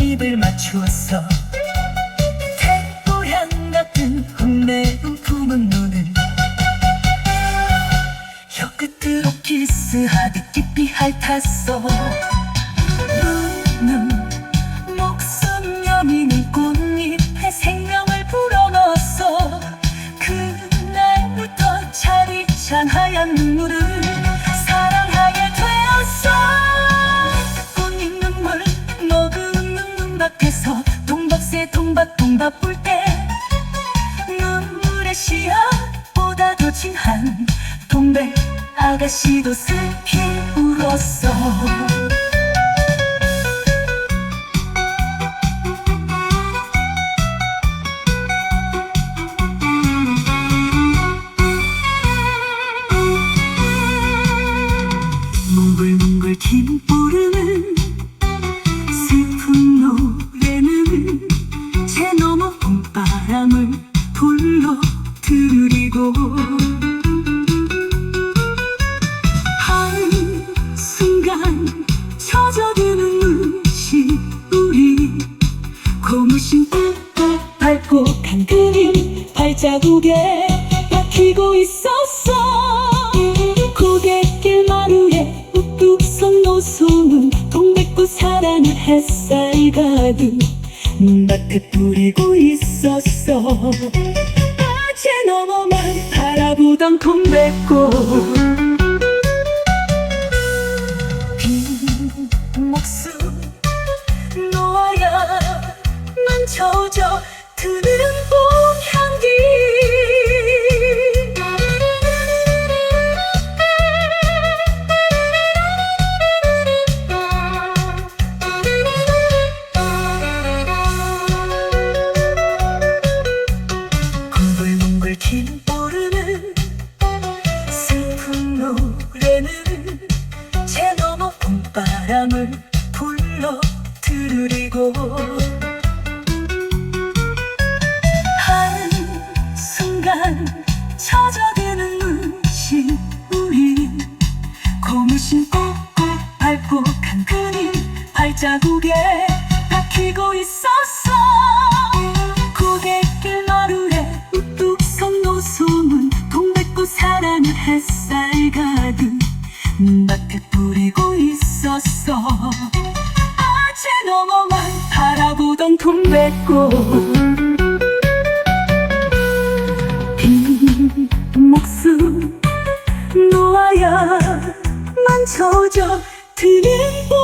입을 맞추었어. 태고향 같은 혼내음 품은 눈을 혀끝으로 키스하듯 깊이 핥았어. 눈은 목숨 여미는 꽃잎에 생명을 불어넣었어. 그날부터 차디찬 하얀 눈물을 밖에서 동박새 동박 동박 볼때 눈물의 씨앗보다 더 진한 동백 아가씨도 슬피 울었어. 뭉글뭉글 긴 보름은 바람을 불러 들으리고 한순간 젖어드는 눈시 우리 고무신 꾹꾹 밟고 간 그림 발자국에 박히고 있었어. 고갯길 마루에 우뚝 선 노소는 동백꽃 사랑을 햇살 가득 눈 밭에 뿌리고 있었어. 아제 너머만 바라보던 동백꽃. 빈 목숨 놓아야 만 젖어 드는 봄 향기 바람을 불러 들으리고 한순간 젖어드는 눈신 우리 고무신 꾹꾹 밟고 간 그림 발자국에 박히고 있었어. 고갯길 마루에 우뚝 선 노소문 동백꽃 사랑을 햇살 가득 눈밭에 뿌 있었어. 아제 너머만 바라보던 동백꽃. 빈 목숨 놓아야만 젖어 드는 봄